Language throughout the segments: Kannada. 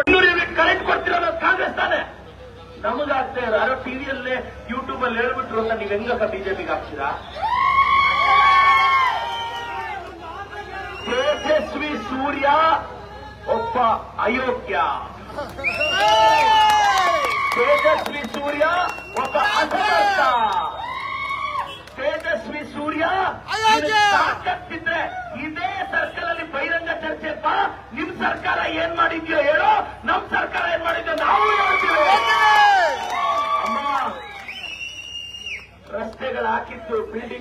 ಕರೆಂಟ್ ಕೊಡ್ತಿರೋದು ಕಾಂಗ್ರೆಸ್ ತಾನೆ? ನಮಗಾಗ್ತಾ ಇರೋ ಯಾರೋ ಟಿವಿಯಲ್ಲೇ ಯೂಟ್ಯೂಬ್ ಅಲ್ಲಿ ಹೇಳ್ಬಿಟ್ರು ಅಂತ ನೀವ್ ಹೆಂಗಪ್ಪ ಬಿಜೆಪಿಗೆ ಹಾಕ್ತೀರಾ? ತೇಜಸ್ವಿ ಸೂರ್ಯ, ಒಬ್ಬ ಅಯೋಗ್ಯ. ತೇಜಸ್ವಿ ಸೂರ್ಯ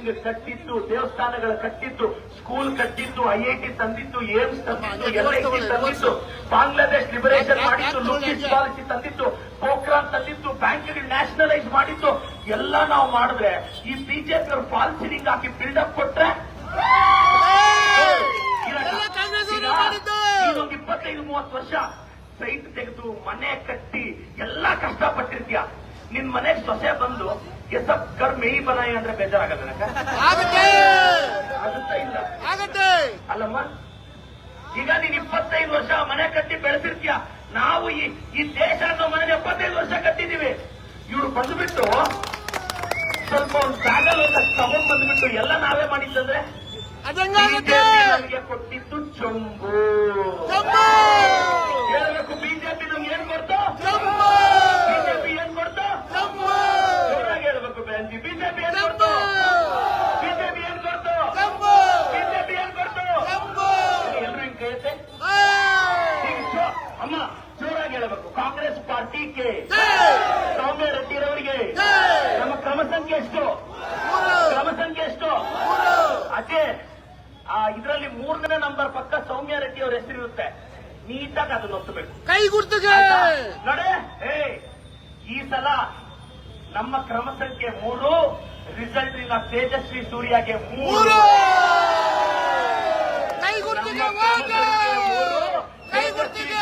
ಬಿಲ್ಡಿಂಗ್ ಕಟ್ಟಿದ್ದು ದೇವಸ್ಥಾನಗಳು ಕಟ್ಟಿದ್ದು ಸ್ಕೂಲ್ ಕಟ್ಟಿದ್ದು ಐಐಟಿ ತಂದಿದ್ದು ಏಮ್ಸ್ ತಂದಿದ್ದು ಎಲ್ಐಸಿ ತಂದಿದ್ದು ಬಾಂಗ್ಲಾದೇಶ್ ಲಿಬರೇಷನ್ ಮಾಡಿದ್ದು ಲೂಕಿಸ್ ಪಾಲಿಸಿ ತಂದಿದ್ದು ಪೋಖ್ರಾನ್ ತಂದಿದ್ದು ಬ್ಯಾಂಕ್ಗಳು ನ್ಯಾಷನಲೈಸ್ ಮಾಡಿದ್ದು ಎಲ್ಲ ನಾವು ಮಾಡಿದ್ರೆ ಈ ಬಿಜೆಪಿ ಅವರು ಪಾಲಿಸಿ ಹಾಕಿ ಬಿಲ್ಡಪ್ ಕೊಟ್ರೆ ಇನ್ನೊಂದು ಇಪ್ಪತ್ತೈದು ಮೂವತ್ತು ವರ್ಷ ಸೈಟ್ ತೆಗೆದು ಮನೆ ಕಟ್ಟಿ ಎಲ್ಲಾ ಕಷ್ಟಪಟ್ಟಿರ್ತೀಯ. ನಿನ್ ಮನೆಗ್ ಸೊಸೆ ಬಂದು ಎಸಪ್ ಕರ್ ಮೇಯಿ ಬನಾಯಿ ಅಂದ್ರೆ ಬೇಜಾರಾಗಲ್ಲ ಆಗುತ್ತೆ. ಆಗುತ್ತಾ ಇಲ್ಲ. ಆಗತ್ತೆ. ಅಲ್ಲಮ್ಮ ಈಗ ನೀನ್ ಇಪ್ಪತ್ತೈದು ವರ್ಷ ಮನೆ ಕಟ್ಟಿ ಬೆಳೆಸಿರ್ತೀಯ. ನಾವು ಈ ಈ ದೇಶ ಅನ್ನೋ ಮನೆ ಎಪ್ಪತ್ತೈದು ವರ್ಷ ಕಟ್ಟಿದೀವಿ ಇವ್ರು ಬಂದ್ಬಿಟ್ಟು ಸ್ವಲ್ಪ ಒಂದು ಸಾಗಲ್ ಒಂದು ತಗೊಂಡ್ ಬಂದ್ಬಿಟ್ಟು ಎಲ್ಲ ನಾವೇ ಮಾಡಿದ್ದಂದ್ರೆ ನಮಗೆ ಕೊಟ್ಟಿದ್ದು ಚೊಂಬು ಜಂಬೂ ಹೇಳ್ಬೇಕು ಬಿಜೆಪಿ ನಮ್ಗೆ ಏನ್ ಕೊಡ್ತು ಜಂಬೂ ಬಿಜೆಪಿ ಏನ್ ಕೊಡ್ತು ಜಂಬೂ ಜೋರಾಗಿ ಹೇಳ್ಬೇಕು ಬೆಂಜಿ ಬಿಜೆಪಿ ಏನ್ ಕೊಡ್ತು ಬಿಜೆಪಿ ಏನ್ ಕೊಡ್ತು ಜಂಬೂ ಬಿಜೆಪಿ ಏನ್ ಕೊಡ್ತು ಜಂಬೂ ಎಲ್ರು ಹಿಂಗ್ ಕೈತೆ ಏಯ್! ಈಗ ಜೋ- ಅಮ್ಮ ಜೋರಾಗಿ ಹೇಳ್ಬೇಕು ಕಾಂಗ್ರೆಸ್ ಪಾರ್ಟಿಗೆ ಏಯ್! ಸೌಮ್ಯ ರೆಡ್ಡಿರವರಿಗೆ ಏಯ್! ನಮ್ಮ ಕ್ರಮ ಸಂಖ್ಯೆ ಎಷ್ಟು ಮೂರು ಕ್ರಮ ಸಂಖ್ಯೆ ಎಷ್ಟು ಮೂರು ಅದೇ ಆ ಇದರಲ್ಲಿ ಮೂರನೇ ನಂಬರ್ ಪಕ್ಕ ಸೌಮ್ಯ ರೆಡ್ಡಿ ಅವ್ರ ಹೆಸರಿರುತ್ತೆ ನೀಟಾಗಿ ಅದನ್ನ ಒತ್ತಬೇಕು ಕೈ ಗುರ್ತು ನೋಡೆ? ಏ ಈ ಸಲ ನಮ್ಮ ಕ್ರಮ ಸಂಖ್ಯೆ ಮೂರು ರಿಸಲ್ಟ್ ಇಂದ ತೇಜಸ್ವಿ ಸೂರ್ಯಗೆ ಮೂರು. ಕೈ ಗುರ್ತಿಗೆ ಕೈ ಗುರ್ತಿಗೆ.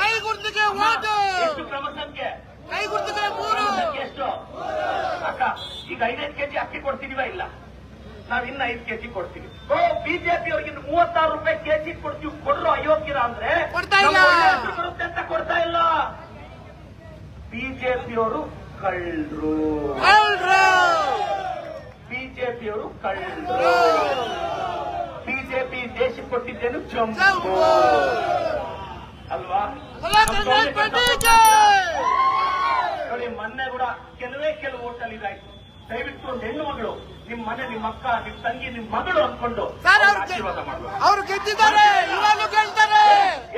ಕೈ ಗುರ್ತಿಗೆ ಎಷ್ಟು ಕ್ರಮ ಸಂಖ್ಯೆ? ಕೈ ಗುರ್ತಿಗೆ ಮೂರು! ಎಷ್ಟು? ಅಕ್ಕ ಈಗ ಐದೈದು ಕೆಜಿ ಅಕ್ಕಿ ಕೊಡ್ತಿದೀವ ಇಲ್ಲ? ನಾವ್ ಇನ್ನ ಐದು ಕೆಜಿ ಕೊಡ್ತೀವಿ. ಓ ಬಿಜೆಪಿ ಅವ್ರಿಗೆ ಮೂವತ್ತಾರು ರೂಪಾಯಿ ಕೆಜಿ ಕೊಡ್ತೀವಿ. ಕೊಡ್ರು ಅಯೋಗ್ಯರ ಅಂದ್ರೆ ಬರುತ್ತೆ ಅಂತ ಕೊಡ್ತಾ ಇಲ್ಲ. ಬಿಜೆಪಿಯವರು ಕಳ್ಳರು. ಬಿಜೆಪಿ ಬಿಜೆಪಿಯವರು ಕಳ್ಳರು. ಬಿಜೆಪಿ ದೇಶ ಕೊಟ್ಟಿದ್ದೇನು ಚಂಪು ಜಂಬೂ. ಅಲ್ವಾ? ನೋಡಿ ಮೊನ್ನೆ ಕೂಡ ಕೆಲವೇ ಕೆಲವು ಹೋಟೆಲ್ ಇದಾಯ್ತು ದಯವಿಟ್ಟು ಒಂದು ಹೆಣ್ಣು ಮಗಳು ನಿಮ್ ಮನೆ ನಿಮ್ಮ ಅಕ್ಕ ನಿಮ್ ತಂಗಿ ನಿಮ್ ಮಗಳು ಅನ್ಕೊಂಡು ಸರ್ ಅವ್ರ ಗೆದ್ದಿದ್ದಾರೆ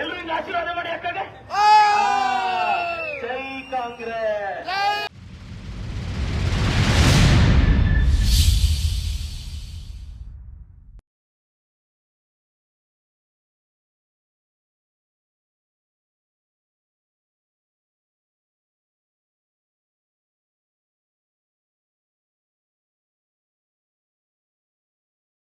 ಎಲ್ಲರೂ